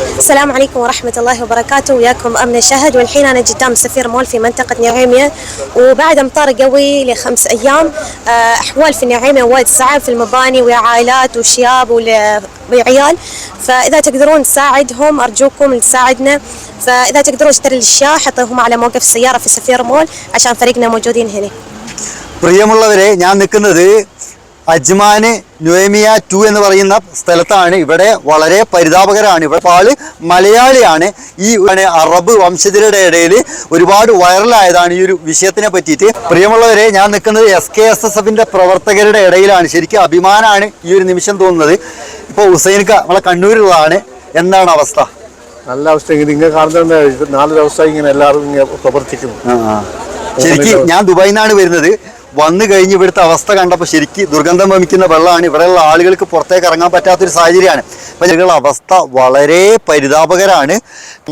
السلام عليكم ورحمة الله وبركاته وياكم أمن شهد والحين أنا قدام سفير مول في منطقة نعيمية وبعد أمطار قوي لخمس أيام آه، أحوال في نعيمية وايد صعب في المباني ويا عائلات وشياب ول- وعيال فإذا تقدرون تساعدهم أرجوكم تساعدنا فإذا تقدرون تشتري الأشياء حطوهم على موقف السيارة في سفير مول عشان فريقنا موجودين هنا പ്രിയമുള്ളവരെ ഞാൻ നിൽക്കുന്നത് അജ്മാന് നുവേമിയ ടു എന്ന് പറയുന്ന സ്ഥലത്താണ്. ഇവിടെ വളരെ പരിതാപകരമാണ് ഇവിടെ ആൾ മലയാളിയാണ്. ഈ അറബ് വംശജരുടെ ഇടയിൽ ഒരുപാട് വൈറലായതാണ് ഈ ഒരു വിഷയത്തിനെ പറ്റിയിട്ട്. പ്രിയമുള്ളവരെ ഞാൻ നിൽക്കുന്നത് എസ് കെ എസ് എസ് എഫിന്റെ പ്രവർത്തകരുടെ ഇടയിലാണ്. ശരിക്കും അഭിമാനമാണ് ഈ ഒരു നിമിഷം തോന്നുന്നത്. ഇപ്പോൾ ഹുസൈൻക നമ്മളെ കണ്ണൂരിലാണ് എന്താണ് അവസ്ഥ? നല്ല അവസ്ഥ. ഇങ്ങനെ ഇങ്ങനെ കാണുന്നുണ്ട് നാല് ദിവസമായി ഇങ്ങനെ എല്ലാവരും ഇങ്ങനെ പ്രവർത്തിക്കുന്നു. ശരിക്കും ഞാൻ ദുബായിൽ നിന്നാണ് വരുന്നത്. വന്നു കഴിഞ്ഞ് ഇവിടുത്തെ അവസ്ഥ കണ്ടപ്പോൾ ശരിക്കും ദുർഗന്ധം വമിക്കുന്ന വെള്ളമാണ്. ഇവിടെയുള്ള ആളുകൾക്ക് പുറത്തേക്ക് ഇറങ്ങാൻ പറ്റാത്തൊരു സാഹചര്യമാണ്. അപ്പം ഞങ്ങളുടെ അവസ്ഥ വളരെ പരിതാപകരമാണ്.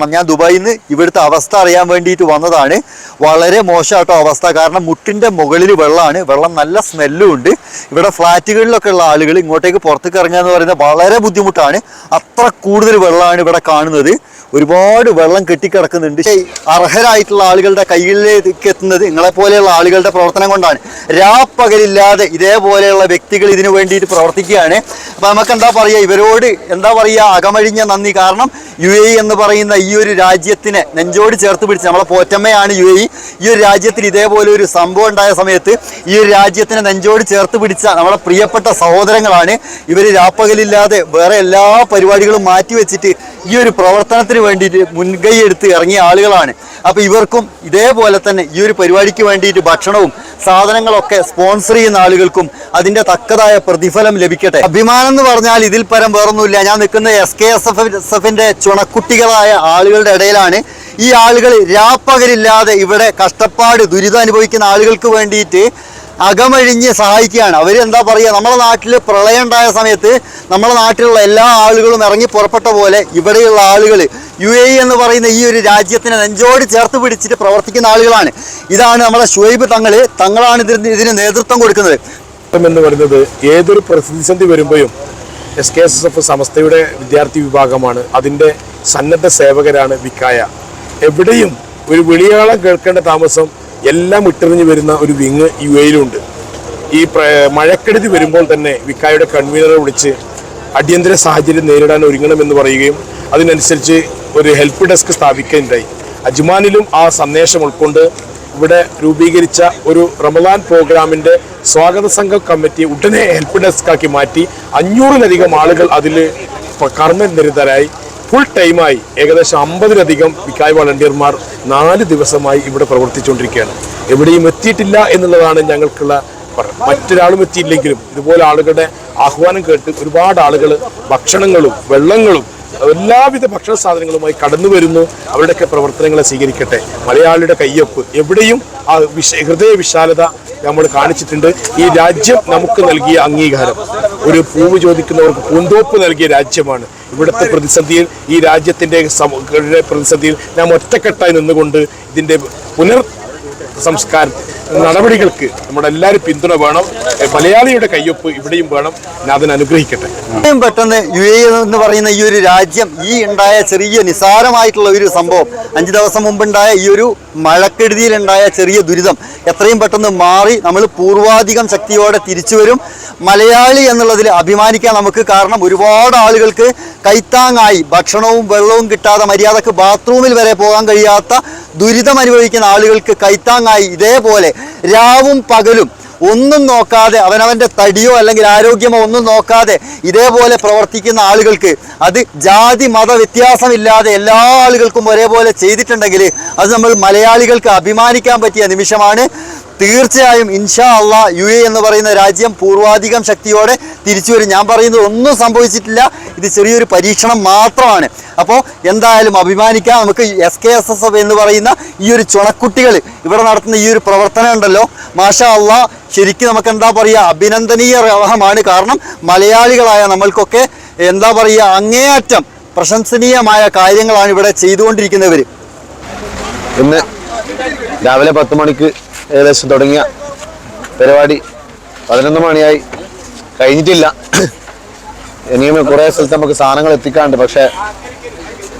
ഞാൻ ദുബായിൽ നിന്ന് ഇവിടുത്തെ അവസ്ഥ അറിയാൻ വേണ്ടിയിട്ട് വന്നതാണ്. വളരെ മോശമായിട്ടോ അവസ്ഥ. കാരണം മുട്ടിന്റെ മുകളിൽ വെള്ളമാണ്. വെള്ളം നല്ല സ്മെല്ലും ഉണ്ട്. ഇവിടെ ഫ്ലാറ്റുകളിലൊക്കെ ഉള്ള ആളുകൾ ഇങ്ങോട്ടേക്ക് പുറത്തേക്ക് ഇറങ്ങുക എന്ന് പറയുന്നത് വളരെ ബുദ്ധിമുട്ടാണ്. അത്ര കൂടുതൽ വെള്ളമാണ് ഇവിടെ കാണുന്നത്. ഒരുപാട് വെള്ളം കെട്ടിക്കിടക്കുന്നുണ്ട്. അർഹരായിട്ടുള്ള ആളുകളുടെ കയ്യിലേക്ക് എത്തുന്നത് നിങ്ങളെപ്പോലെയുള്ള ആളുകളുടെ പ്രവർത്തനം കൊണ്ടാണ്. രാപ്പകലില്ലാതെ ഇതേപോലെയുള്ള വ്യക്തികൾ ഇതിനു വേണ്ടിയിട്ട് പ്രവർത്തിക്കുകയാണ്. അപ്പം നമുക്ക് എന്താ പറയുക ഇവരോട് എന്താ പറയുക അകമഴിഞ്ഞ നന്ദി. കാരണം യു എ എന്ന് പറയുന്ന ഈ ഒരു രാജ്യത്തിനെ നെഞ്ചോട് ചേർത്ത് പിടിച്ച് നമ്മളെ പോറ്റമ്മയാണ് യു എ ഈ ഒരു രാജ്യത്തിൽ ഇതേപോലെ ഒരു സംഭവം ഉണ്ടായ സമയത്ത് ഈ ഒരു രാജ്യത്തിനെ നെഞ്ചോട് ചേർത്ത് പിടിച്ച നമ്മളെ പ്രിയപ്പെട്ട സഹോദരങ്ങളാണ് ഇവർ രാപ്പകലില്ലാതെ വേറെ എല്ലാ പരിപാടികളും മാറ്റിവെച്ചിട്ട് ഈ ഒരു പ്രവർത്തനത്തിന് വേണ്ടിയിട്ട് മുൻകൈ എടുത്ത് ഇറങ്ങിയ ആളുകളാണ്. അപ്പോൾ ഇവർക്കും ഇതേപോലെ തന്നെ ഈ ഒരു പരിപാടിക്ക് വേണ്ടിയിട്ട് ഭക്ഷണവും സാധനങ്ങളൊക്കെ സ്പോൺസർ ചെയ്യുന്ന ആളുകൾക്കും അതിന്റെ തക്കതായ പ്രതിഫലം ലഭിക്കട്ടെ. അഭിമാനം എന്ന് പറഞ്ഞാൽ ഇതിൽ പരം വേറൊന്നുമില്ല. ഞാൻ നിൽക്കുന്ന S K S F S എഫിന്റെ ചുണക്കുട്ടികളായ ആളുകളുടെ ഇടയിലാണ് ഈ ആളുകൾ രാപ്പകലില്ലാതെ ഇവിടെ കഷ്ടപ്പാട് ദുരിതം അനുഭവിക്കുന്ന ആളുകൾക്ക് വേണ്ടിയിട്ട് അകമഴിഞ്ഞ് സഹായിക്കുകയാണ്. എന്താ പറയുക? നമ്മുടെ നാട്ടിൽ പ്രളയം ഉണ്ടായ സമയത്ത് നമ്മുടെ നാട്ടിലുള്ള എല്ലാ ആളുകളും ഇറങ്ങി പുറപ്പെട്ട പോലെ ഇവിടെയുള്ള ആളുകൾ യു എ എന്ന് പറയുന്ന ഈ ഒരു രാജ്യത്തിനെ നെഞ്ചോട് ചേർത്ത് പിടിച്ചിട്ട് പ്രവർത്തിക്കുന്ന ആളുകളാണ്. ഇതാണ് നമ്മുടെ ഷുഹൈബ് തങ്ങൾ തങ്ങളാണ് ഇതിന് ഇതിന് നേതൃത്വം കൊടുക്കുന്നത്. എന്ന് പറയുന്നത് ഏതൊരു പ്രതിസന്ധി വരുമ്പോഴും S K S S F സമസ്തയുടെ വിദ്യാർത്ഥി വിഭാഗമാണ്. അതിന്റെ സന്നദ്ധ സേവകരാണ് വിക്കായ. എവിടെയും ഒരു വിളിയാളം കേൾക്കേണ്ട താമസം എല്ലാം ഇട്ടെറിഞ്ഞ് വരുന്ന ഒരു വിങ് യു എയിലുണ്ട് ഈ മഴക്കെടുതി വരുമ്പോൾ തന്നെ വിക്കായുടെ കൺവീനറെ വിളിച്ച് അടിയന്തര സാഹചര്യം നേരിടാൻ ഒരുങ്ങണമെന്ന് പറയുകയും അതിനനുസരിച്ച് ഒരു ഹെൽപ്പ് ഡെസ്ക് സ്ഥാപിക്കുകയുണ്ടായി. അജ്മാനിലും ആ സന്ദേശം ഉൾക്കൊണ്ട് ഇവിടെ രൂപീകരിച്ച ഒരു റമദാൻ പ്രോഗ്രാമിന്റെ സ്വാഗത സംഘ കമ്മിറ്റി ഉടനെ ഹെൽപ്പ് ഡെസ്ക് ആക്കി മാറ്റി. അഞ്ഞൂറിലധികം ആളുകൾ അതിൽ കർമ്മനിരതരായി. ഫുൾ ടൈമായി ഏകദേശം അമ്പതിലധികം വിക്കായ് വളണ്ടിയർമാർ നാല് ദിവസമായി ഇവിടെ പ്രവർത്തിച്ചുകൊണ്ടിരിക്കുകയാണ്. എവിടെയും എത്തിയിട്ടില്ല എന്നുള്ളതാണ് ഞങ്ങൾക്കുള്ള മറ്റൊരാളും എത്തിയില്ലെങ്കിലും ഇതുപോലെ ആളുകളുടെ ആഹ്വാനം കേട്ട് ഒരുപാട് ആളുകൾ ഭക്ഷണങ്ങളും വെള്ളങ്ങളും എല്ലാവിധ ഭക്ഷണ സാധനങ്ങളുമായി കടന്നു വരുന്നു. അവരുടെയൊക്കെ പ്രവർത്തനങ്ങളെ സ്വീകരിക്കട്ടെ. മലയാളിയുടെ കയ്യൊപ്പ് എവിടെയും ആ വിശ ഹൃദയ വിശാലത നമ്മൾ കാണിച്ചിട്ടുണ്ട്. ഈ രാജ്യം നമുക്ക് നൽകിയ അംഗീകാരം. ഒരു പൂവ് ചോദിക്കുന്നവർക്ക് പൂന്തോപ്പ് നൽകിയ രാജ്യമാണ് ഇവിടുത്തെ പ്രതിസന്ധിയിൽ ഈ രാജ്യത്തിന്റെ സമ- പ്രതിസന്ധിയിൽ നാം ഒറ്റക്കെട്ടായി നിന്നുകൊണ്ട് ഇതിന്റെ പുനർ സംസ്കാരം നടപടികൾക്ക് നമ്മുടെ എല്ലാവരും പിന്തുണ വേണം. മലയാളിയുടെ കയ്യൊപ്പ് ഇവിടെയും വേണം. നാഥൻ അനുഗ്രഹിക്കട്ടെ. ഏറ്റവും പെട്ടെന്ന് യു എ എന്ന് പറയുന്ന ഈ ഒരു രാജ്യം ഈ ഉണ്ടായ ചെറിയ നിസാരമായിട്ടുള്ള ഒരു സംഭവം അഞ്ച് ദിവസം മുമ്പുണ്ടായ ഈ ഒരു മഴക്കെടുതിയിലുണ്ടായ ചെറിയ ദുരിതം എത്രയും പെട്ടെന്ന് മാറി നമ്മൾ പൂർവാധികം ശക്തിയോടെ തിരിച്ചു വരും. മലയാളി എന്നുള്ളതിൽ അഭിമാനിക്കാൻ നമുക്ക് കാരണം ഒരുപാട് ആളുകൾക്ക് കൈത്താങ്ങായി ഭക്ഷണവും വെള്ളവും കിട്ടാതെ മര്യാദയ്ക്ക് ബാത്റൂമിൽ വരെ പോകാൻ കഴിയാത്ത ദുരിതം അനുഭവിക്കുന്ന ആളുകൾക്ക് കൈത്താങ്ങായി ഇതേപോലെ രാവും പകലും ഒന്നും നോക്കാതെ അവനവന്റെ തടിയോ അല്ലെങ്കിൽ ആരോഗ്യമോ ഒന്നും നോക്കാതെ ഇതേപോലെ പ്രവർത്തിക്കുന്ന ആളുകൾക്ക് അത് ജാതി മത വ്യത്യാസമില്ലാതെ എല്ലാ ആളുകൾക്കും ഒരേപോലെ ചെയ്തിട്ടുണ്ടെങ്കിൽ അത് നമ്മൾ മലയാളികൾക്ക് അഭിമാനിക്കാൻ പറ്റിയ നിമിഷമാണ്. തീർച്ചയായും ഇൻഷാ അള്ളാ യു എ എന്ന് പറയുന്ന രാജ്യം പൂർവാധികം ശക്തിയോടെ തിരിച്ചു വരും. ഞാൻ പറയുന്നത് ഒന്നും സംഭവിച്ചിട്ടില്ല. ഇത് ചെറിയൊരു പരീക്ഷണം മാത്രമാണ്. അപ്പോൾ എന്തായാലും അഭിമാനിക്കാം. നമുക്ക് S K S S F എന്ന് പറയുന്ന ഈ ഒരു ചുണക്കുട്ടികൾ ഇവിടെ നടത്തുന്ന ഈ ഒരു പ്രവർത്തനം ഉണ്ടല്ലോ. മാഷാ അള്ള ശരിക്കും നമുക്ക് എന്താ പറയുക അഭിനന്ദനീയ റഹമാണ് കാരണം മലയാളികളായ നമ്മൾക്കൊക്കെ എന്താ പറയുക അങ്ങേയറ്റം പ്രശംസനീയമായ കാര്യങ്ങളാണ് ഇവിടെ ചെയ്തുകൊണ്ടിരിക്കുന്നവർ ഇന്ന് രാവിലെ പത്ത് മണിക്ക് ഏകദേശം തുടങ്ങിയ പരിപാടി പതിനൊന്ന് മണിയായി കഴിഞ്ഞിട്ടില്ല. ഇനിയും കുറേ സ്ഥലത്ത് നമുക്ക് സാധനങ്ങൾ എത്തിക്കാണ്ട് പക്ഷെ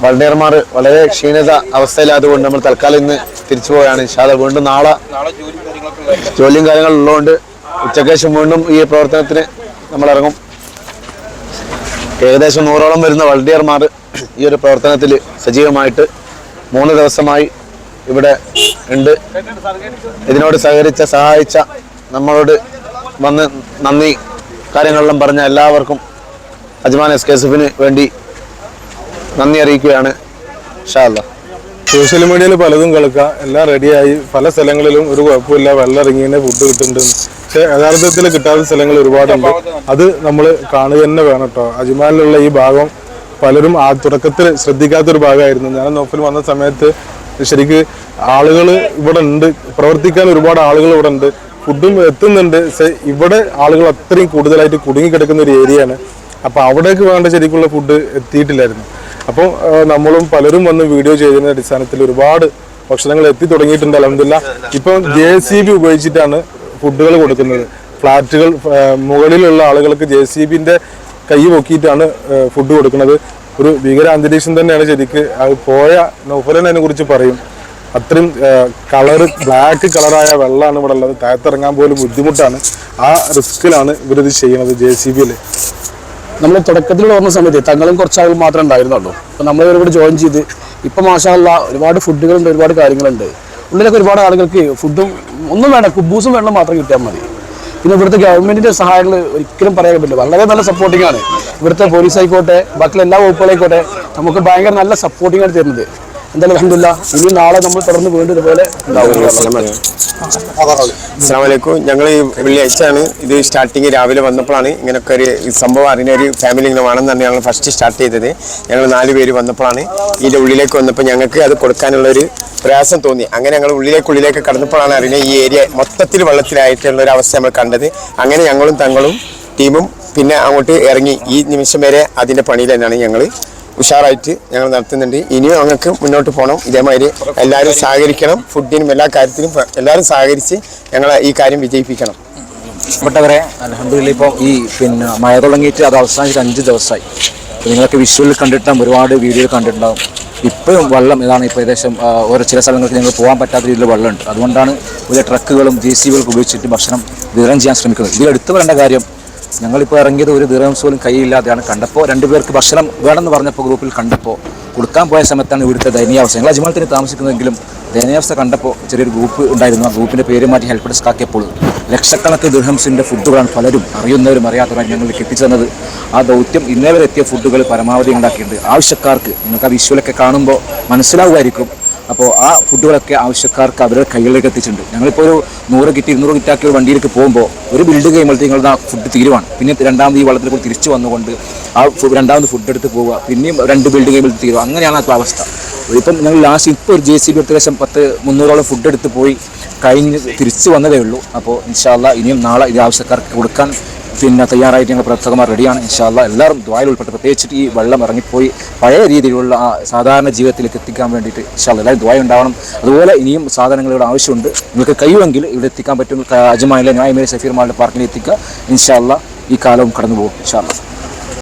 വളണ്ടിയർമാർ വളരെ ക്ഷീണിത അവസ്ഥയിലായതുകൊണ്ട് നമ്മൾ തൽക്കാലം ഇന്ന് തിരിച്ചു പോവുകയാണ്. ഇൻഷാല്ല വീണ്ടും നാളെ ജോലിയും കാര്യങ്ങളും ഉള്ളതുകൊണ്ട് ഉച്ചയ്ക്ക് ശേഷം വീണ്ടും ഈ പ്രവർത്തനത്തിന് നമ്മൾ ഇറങ്ങും. ഏകദേശം നൂറോളം വരുന്ന വളണ്ടിയർമാർ ഈ ഒരു പ്രവർത്തനത്തിൽ സജീവമായിട്ട് മൂന്ന് ദിവസമായി ഇവിടെ ഉണ്ട്. ഇതിനോട് സഹകരിച്ച സഹായിച്ച നമ്മളോട് വന്ന് നന്ദി കാര്യങ്ങളെല്ലാം പറഞ്ഞ എല്ലാവർക്കും അജ്മാൻ എസ് കെ എഫിന് വേണ്ടി നന്ദി അറിയിക്കുകയാണ്. ഷാല്ല സോഷ്യൽ മീഡിയയിൽ പലതും കേൾക്കാം. എല്ലാം റെഡിയായി. പല സ്ഥലങ്ങളിലും ഒരു കുഴപ്പമില്ല. വെള്ളം ഫുഡ് കിട്ടുന്നുണ്ട്. പക്ഷെ യഥാർത്ഥത്തിൽ കിട്ടാത്ത സ്ഥലങ്ങൾ ഒരുപാടുണ്ട്. അത് നമ്മൾ കാണുക തന്നെ വേണം കേട്ടോ. അജ്മാനിലുള്ള ഈ ഭാഗം പലരും ആ തുടക്കത്തിൽ ശ്രദ്ധിക്കാത്തൊരു ഭാഗമായിരുന്നു. ഞാൻ നോഫിൽ വന്ന സമയത്ത് ശരിക്ക് ആളുകൾ ഇവിടെ ഉണ്ട്. പ്രവർത്തിക്കാൻ ഒരുപാട് ആളുകൾ ഇവിടെ ഉണ്ട്. ഫുഡും എത്തുന്നുണ്ട്. ഇവിടെ ആളുകൾ അത്രയും കൂടുതലായിട്ട് കുടുങ്ങിക്കിടക്കുന്ന ഒരു ഏരിയയാണ്. അപ്പോൾ അവിടേക്ക് വേണ്ട ശരിക്കുള്ള ഫുഡ് എത്തിയിട്ടില്ലായിരുന്നു. അപ്പോൾ നമ്മളും പലരും വന്ന് വീഡിയോ ചെയ്തതിന്റെ അടിസ്ഥാനത്തിൽ ഒരുപാട് ഭക്ഷണങ്ങൾ എത്തി തുടങ്ങിയിട്ടുണ്ട് അലഹമില്ല ഇപ്പം ജെ സി ബി ഉപയോഗിച്ചിട്ടാണ് ഫുഡുകൾ കൊടുക്കുന്നത്. ഫ്ലാറ്റുകൾ മുകളിലുള്ള ആളുകൾക്ക് ജെ സി ബിന്റെ കൈ പൊക്കിയിട്ടാണ് ഫുഡ് കൊടുക്കുന്നത്. ഒരു ഭീകര അന്തരീക്ഷം തന്നെയാണ് ശരിക്ക്. അത് പോയ നൗഫലൻ അതിനെ കുറിച്ച് പറയും. അത്രയും കളർ ബ്ലാക്ക് കളറായ വെള്ളമാണ് ഇവിടെ ഉള്ളത്. താഴത്തിറങ്ങാൻ പോലും ബുദ്ധിമുട്ടാണ്. ആ റിസ്കിലാണ് ഇവരിത് ചെയ്യുന്നത് ജെ സി ബിയിൽ നമ്മൾ തുടക്കത്തിൽ ഓർമ്മ സമയത്ത് തങ്ങളും കുറച്ചാളുകൾ മാത്രമേ ഉണ്ടായിരുന്നുള്ളൂ. അപ്പോൾ നമ്മൾ ഇവരോട് ജോയിൻ ചെയ്ത് ഇപ്പം മാഷാല്ല ഒരുപാട് ഫുഡുകളുണ്ട് ഒരുപാട് കാര്യങ്ങളുണ്ട്. ഉള്ളിലൊക്കെ ഒരുപാട് ആളുകൾക്ക് ഫുഡും ഒന്നും വേണ്ട കുബൂസും വെള്ളം മാത്രം കിട്ടിയാൽ മതി. പിന്നെ ഇവിടുത്തെ ഗവൺമെന്റിന്റെ സഹായങ്ങൾ ഒരിക്കലും പറയാൻ പറ്റില്ല. വളരെ നല്ല സപ്പോർട്ടിംഗ് ആണ്. ഇവിടുത്തെ പോലീസ് ആയിക്കോട്ടെ ബാക്കിയുള്ള എല്ലാ വകുപ്പുകളായിക്കോട്ടെ നമുക്ക് ഭയങ്കര നല്ല സപ്പോർട്ടിംഗ് ആണ് തരുന്നത്. എന്തായാലും അലഹമില്ല ഇനി നാളെ നമ്മൾ തുടർന്ന് വീണ്ടും ഇതുപോലെ അസ്സാമലൈക്കും ഞങ്ങൾ ഈ വെള്ളിയാഴ്ചയാണ് ഇത് സ്റ്റാർട്ടിങ് രാവിലെ വന്നപ്പോഴാണ് ഇങ്ങനൊക്കെ ഒരു സംഭവം അറിഞ്ഞ ഒരു ഫാമിലി ഇങ്ങനെ വേണമെന്ന് തന്നെ ഞങ്ങൾ ഫസ്റ്റ് സ്റ്റാർട്ട് ചെയ്തത്. ഞങ്ങൾ നാല് പേര് വന്നപ്പോഴാണ് ഇതിന്റെ ഉള്ളിലേക്ക് വന്നപ്പോൾ ഞങ്ങൾക്ക് അത് കൊടുക്കാനുള്ള ഒരു പ്രയാസം തോന്നി. അങ്ങനെ ഞങ്ങൾ ഉള്ളിലേക്ക് ഉള്ളിലേക്ക് കടന്നപ്പോഴാണ് അറിയുന്നത് ഈ ഏരിയ മൊത്തത്തിൽ വെള്ളത്തിലായിട്ടുള്ള ഒരു അവസ്ഥ നമ്മൾ കണ്ടത്. അങ്ങനെ ഞങ്ങളും തങ്ങളും ടീമും പിന്നെ അങ്ങോട്ട് ഇറങ്ങി. ഈ നിമിഷം വരെ അതിന്റെ പണിയിൽ തന്നെയാണ് ഞങ്ങൾ ഉഷാറായിട്ട് ഞങ്ങൾ നടത്തുന്നുണ്ട്. ഇനിയും ഞങ്ങൾക്ക് മുന്നോട്ട് പോകണം ഇതേമാതിരി എല്ലാവരും സഹകരിക്കണം. ഫുഡിനും എല്ലാ കാര്യത്തിനും എല്ലാവരും സഹകരിച്ച് ഞങ്ങൾ ഈ കാര്യം വിജയിപ്പിക്കണം. പെട്ടവരെ അലഹമ്മദില്ല ഇപ്പോൾ ഈ പിന്നെ മഴ തുടങ്ങിയിട്ട് അത് അവസാനിച്ചിട്ട് അഞ്ച് ദിവസമായി. നിങ്ങളൊക്കെ വിഷ്വലിൽ കണ്ടിട്ടുണ്ടാകും ഒരുപാട് വീഡിയോ കണ്ടിട്ടുണ്ടാകും ഇപ്പോഴും വെള്ളം ഇതാണ് ഇപ്പോൾ ഏകദേശം ഓരോ ചില സ്ഥലങ്ങൾക്ക് ഞങ്ങൾ പോകാൻ പറ്റാത്ത രീതിയിൽ വെള്ളമുണ്ട്. അതുകൊണ്ടാണ് വലിയ ട്രക്കുകളും ജെ സി ബികളൊക്കെ ഉപയോഗിച്ചിട്ട് ഭക്ഷണം വിതരണം ചെയ്യാൻ ശ്രമിക്കുന്നത്. ഇതിൽ എടുത്തു പറയേണ്ട കാര്യം ഞങ്ങളിപ്പോൾ ഇറങ്ങിയത് ഒരു ദീർഘംസ് പോലും കൈയില്ലാതെയാണ് കണ്ടപ്പോൾ രണ്ടുപേർക്ക് ഭക്ഷണം വേണമെന്ന് പറഞ്ഞപ്പോൾ ഗ്രൂപ്പിൽ കണ്ടപ്പോൾ കൊടുക്കാൻ പോയ സമയത്താണ് ഇവിടുത്തെ ദയനീയാവസ്ഥ ഞങ്ങൾ അജ്മാലത്തിന് താമസിക്കുന്നതെങ്കിലും ദയനീയാവസ്ഥ കണ്ടപ്പോൾ ചെറിയൊരു ഗ്രൂപ്പ് ഉണ്ടായിരുന്നു. ആ ഗ്രൂപ്പിന്റെ പേര് മാറ്റി ഹെൽപ്പ് ഡെസ്ക് ആക്കിയപ്പോൾ ലക്ഷക്കണക്കിന് ദുർഹംസിന്റെ ഫുഡുകളാണ് പലരും അറിയുന്നവരും അറിയാത്തവരും ഞങ്ങൾക്ക് എത്തിച്ചു തന്നത്. ആ ദൗത്യം ഇന്നേ എത്തിയ ഫുഡുകൾ പരമാവധി ഉണ്ടാക്കിയിട്ടുണ്ട്. ആവശ്യക്കാർക്ക് നിങ്ങൾക്ക് ആ വിഷ്വലൊക്കെ കാണുമ്പോൾ മനസ്സിലാവുമായിരിക്കും അപ്പോൾ ആ ഫുഡുകളൊക്കെ ആവശ്യക്കാർക്ക് അവരുടെ കൈകളിലേക്ക് എത്തിച്ചിട്ടുണ്ട്. ഞങ്ങളിപ്പോൾ ഒരു നൂറ് കിറ്റ് ഇരുന്നൂറ് കിറ്റാക്കി ഒരു വണ്ടിയിലേക്ക് പോകുമ്പോൾ ഒരു ബിൽഡ് കഴിയുമ്പോഴത്തേക്കും ആ ഫുഡ് തീരുവാണ്. പിന്നെ രണ്ടാമത് ഈ വള്ളത്തിൽ കൂടി തിരിച്ചു വന്നുകൊണ്ട് ആ രണ്ടാമത് ഫുഡ് എടുത്ത് പോവുക പിന്നെയും രണ്ട് ബിൽഡ് കഴിയുമ്പോൾ തീരുക അങ്ങനെയാണ് ആ അവസ്ഥ. ഇപ്പം ഞങ്ങൾ ലാസ്റ്റ് ഇപ്പോൾ ഒരു ജെ സി ബി ഏകദേശം പത്ത് മുന്നൂറോളം ഫുഡ് എടുത്ത് പോയി കഴിഞ്ഞ് തിരിച്ചു വന്നതേ ഉള്ളൂ. അപ്പോൾ ഇൻഷാല്ല ഇനിയും നാളെ ഇത് ആവശ്യക്കാർക്ക് കൊടുക്കാൻ പിന്നെ തയ്യാറായിട്ട് ഞങ്ങൾ പ്രവർത്തകന്മാർ റെഡിയാണ് ഇൻഷാല്ല എല്ലാവരും ദ്വായിൽ ഉൾപ്പെട്ട് പ്രത്യേകിച്ചിട്ട് ഈ വെള്ളം ഇറങ്ങിപ്പോയി പഴയ രീതിയിലുള്ള ആ സാധാരണ ജീവിതത്തിലേക്ക് എത്തിക്കാൻ വേണ്ടിയിട്ട് ഇൻഷാല്ല എല്ലാവരും ദ്വായ ഉണ്ടാവണം. അതുപോലെ ഇനിയും സാധനങ്ങൾ ഇവിടെ ആവശ്യമുണ്ട്. നിങ്ങൾക്ക് കഴിയുമെങ്കിൽ ഇവിടെ എത്തിക്കാൻ പറ്റും. അജ്മാനിലെ ന്യായമേരി സഫീർ പാർക്കിൽ എത്തിക്കുക. ഇൻഷാല്ല ഈ കാലവും കടന്നു പോകും ഇൻഷാല്ല